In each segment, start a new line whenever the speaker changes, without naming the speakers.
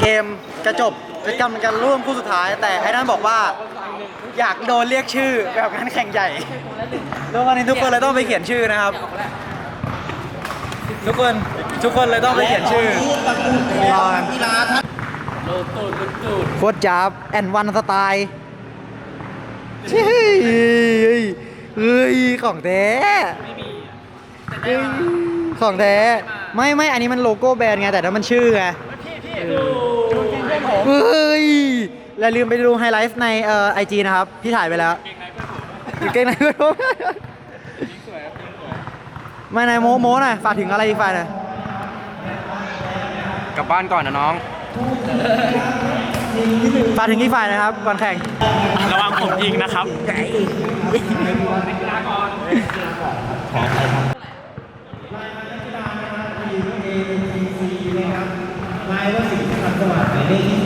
เกมจะจบจะกำลังจะร่วมคู่สุดท้าย แต่ไอ้นั่นบอกว่าอยากโดนเรียกชื่อแบบงานแข่งใหญ่แล้ววันนี้ทุกคนเลยต้องไปเขียนชื่อนะครับ ทุกคนทุกคนเลยต้องไปเขียนชื่อรอกัน
กีฬาทัศ
โลตูดลุดตูด
โคตรจับแอนวันสไตล์เฮ้ยเฮ้ยของแท้ของแท้ไม่ไม่อันนี้มันโลโก้แบรนด์ไงแต่นั้นมันชื่อไง
เก่งเพื่อนผม
เฮ้ยแล้วลืมไปดูไฮไลท์ในเอ่อไอจีนะครับ พี่ถ่ายไปแล้ว
เก่งไหนเพื่อนผม
อยู่เก่งไหนก็รู้ไม่นายโมโมหน่อยฝากถึงอะไรอีกฝ่ายหน่อย
กลับบ้านก่อนนะน้อง
ฝากถึงอีกฝ่ายนะครับก่อนแข่ง
ระวังผมยิงนะครับ
น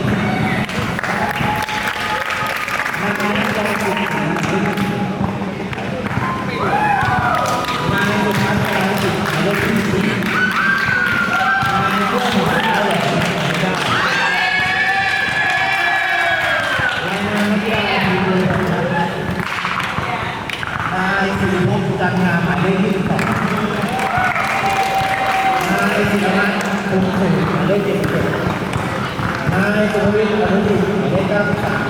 อนุทินหมายเลขเก้าสิบสาม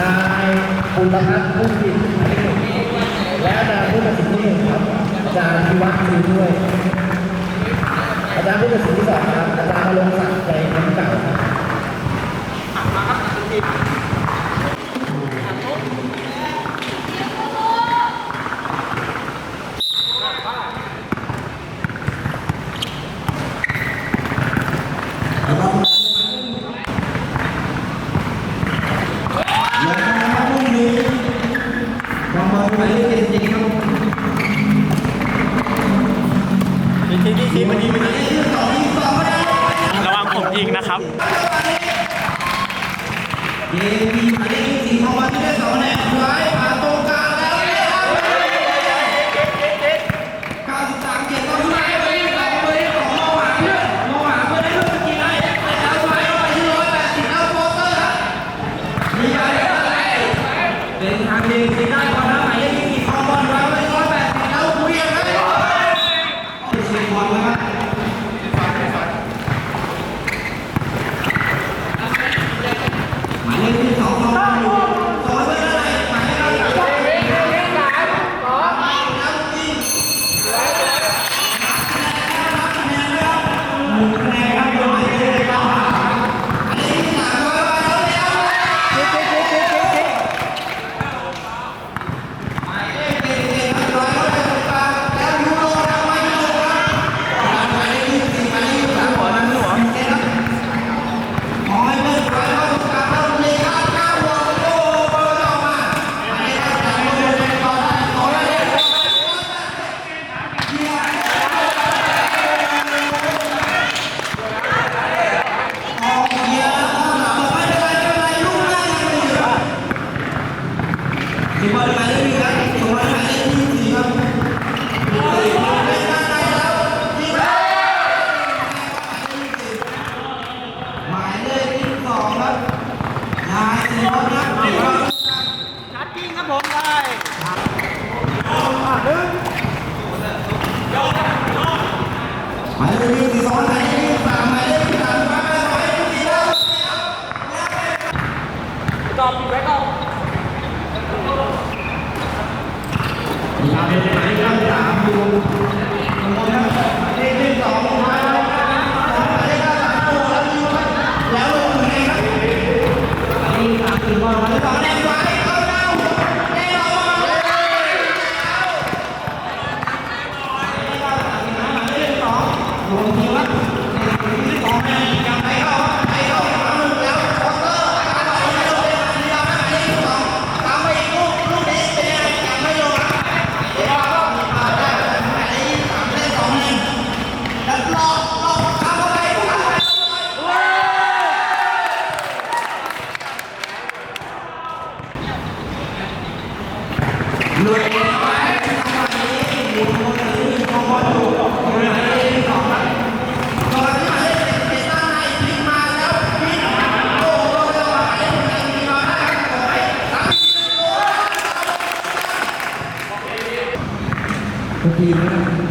นายปุณพัฒน์พุ่มจิตหมายเลขหนึ่งและอาจารย์ผู้ตัดสินที่หนึ่งครับอาจารย์พิวัฒน์มีด้วย อาจารย์ผู้ตัดสินที่สองครับอาจารย์อลงศักดิ์ใจน้ำเก่าครับ
ผม
หมายเลขที่สองหมายเลขที่สามหมายเลขที่สามหมายเลขที่สี่แล้ว
จอมไว้ก่อน
ห
ทุ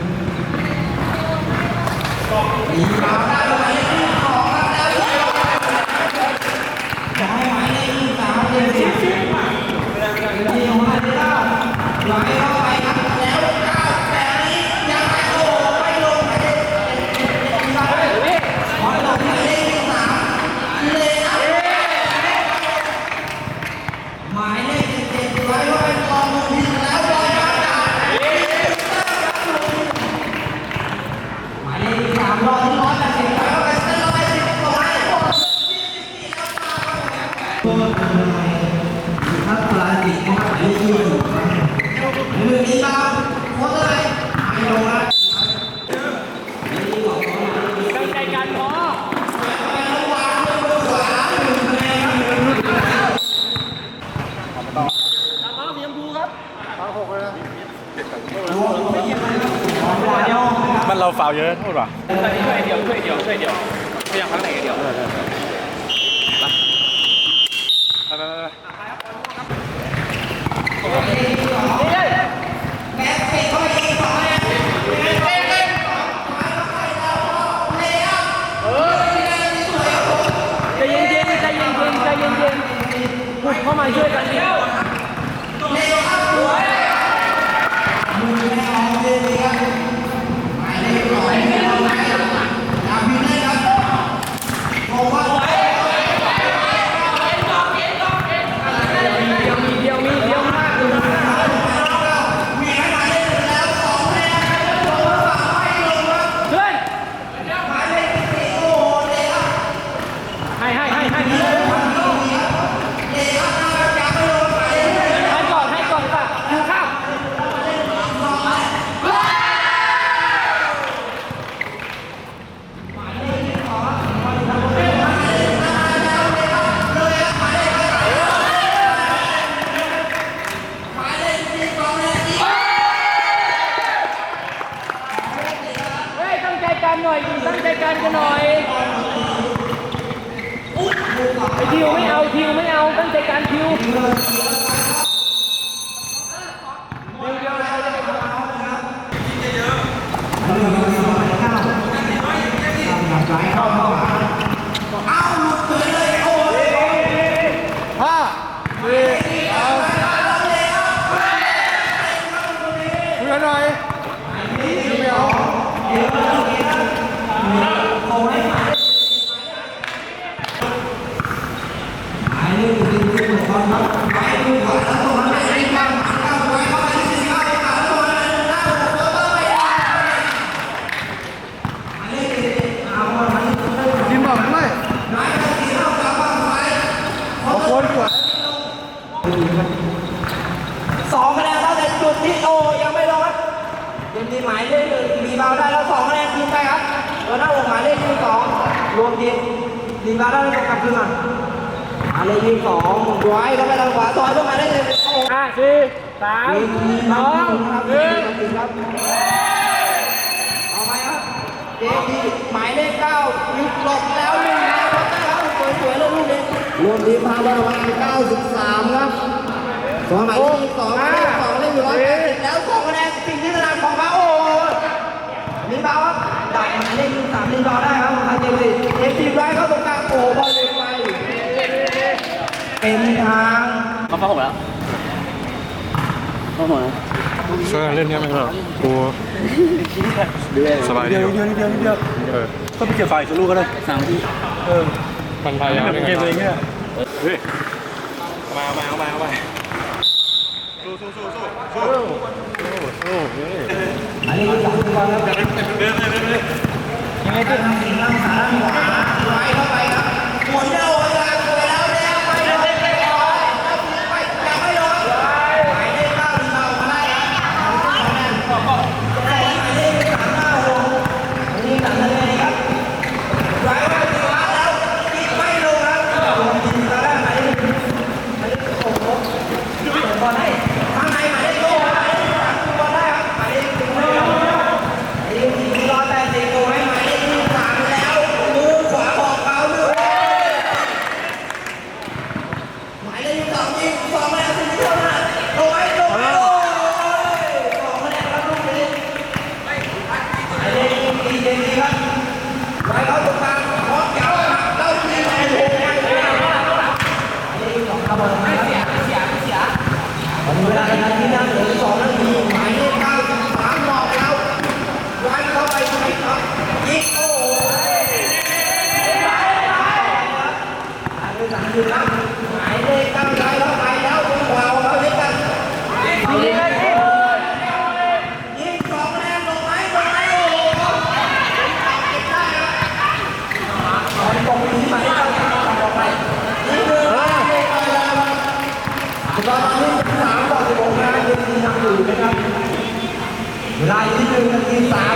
เรา
ฟาวเยอะโทษว่ะ
ยังมี
หมา
ยเลขหนึ่งมี
บาว
ได้แล้วสองคะแนนทีมไปครับตัวหน้าอกหมายเลขที่สองรวมทีมทีมบาวได้แล้วกลับคืนมาหมายเลขที่สองไว้แล้วไปทางขวาซอยเพื่อหมายเลขหนึ่งโอ้
ห้าสี่สาม
ส
ส
อ
องง
ครับ
หนึ่ง
ครับต่อไปครับเจดีหมายเลขเก้าหยุดหลบแล้วหนึ่งแล้วครับสวยๆเลยลูกนี้รวมทีมพาบอลมา93ครับสองหมายเลขสองหมายเลขสองเล่นอยู่ร้อยแปดสิบแล้วสองคะแนนสิ่งที่ถนัดของเขาโอ้โหมีเบาครับดักหมายเลขสามลิงบอได้ครับของทางเจมส์เจมส์ทีมไว้เข้าตรงกลางโอ้บอลเลยไป เป็นทาง
เขาฟ้องผมแล้วฟ้องผมแล้ว
ช่วยกันเล่นเนี่ยไหมครับกูสบายดี
เดียวเดียวเดียวเดียวก็ไปเก็บไฟกับลูกก็ได้
สามที
เออ
มันพยายาม
แบบเกมตัวเองเนี่ย
เฮ้ยมาเอามาเอามาเอามาสู้สู้สู้สู้สู้สู้นี่
หมายเลขที่สามลิงบอลครับ
ยัง ไงก็
ทางสิ่งล่างขาด้านขวาไว้เข้าไปครับหมุนเอา ตอนนี้สามต่อสิบหกนะยังนำอยู่นะครับเวลาที่นิดนึงนาทีสาม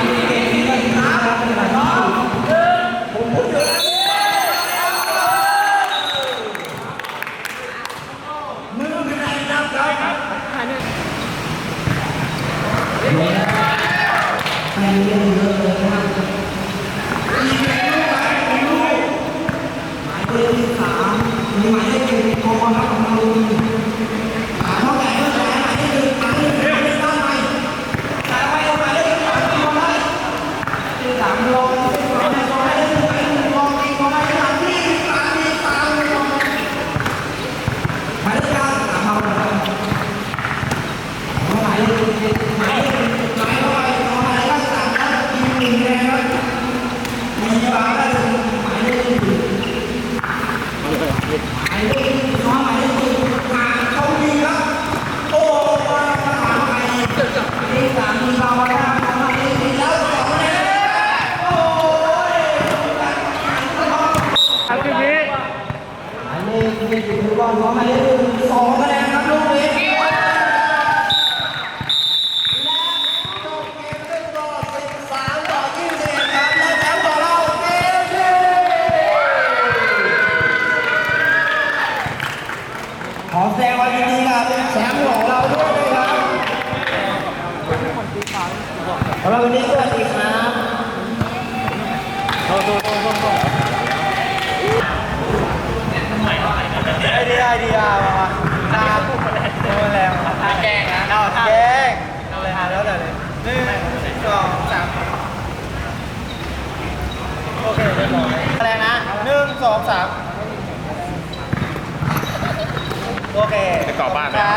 มีฟุตอลของหายเลสองคะแนนครับลูกนี้ขอแสดงความยินดีกับแชมป์ขอเราด้วยนะครับสำหรับวันนี้ ดี
อะมาตาโดนแรงแกงนะแกงเลยหาแล้วเดี๋ยหนึ่งสองสามโอเคแรงนะหนึ่งสองสามโอเค
ไปต่อบ้าน
ครั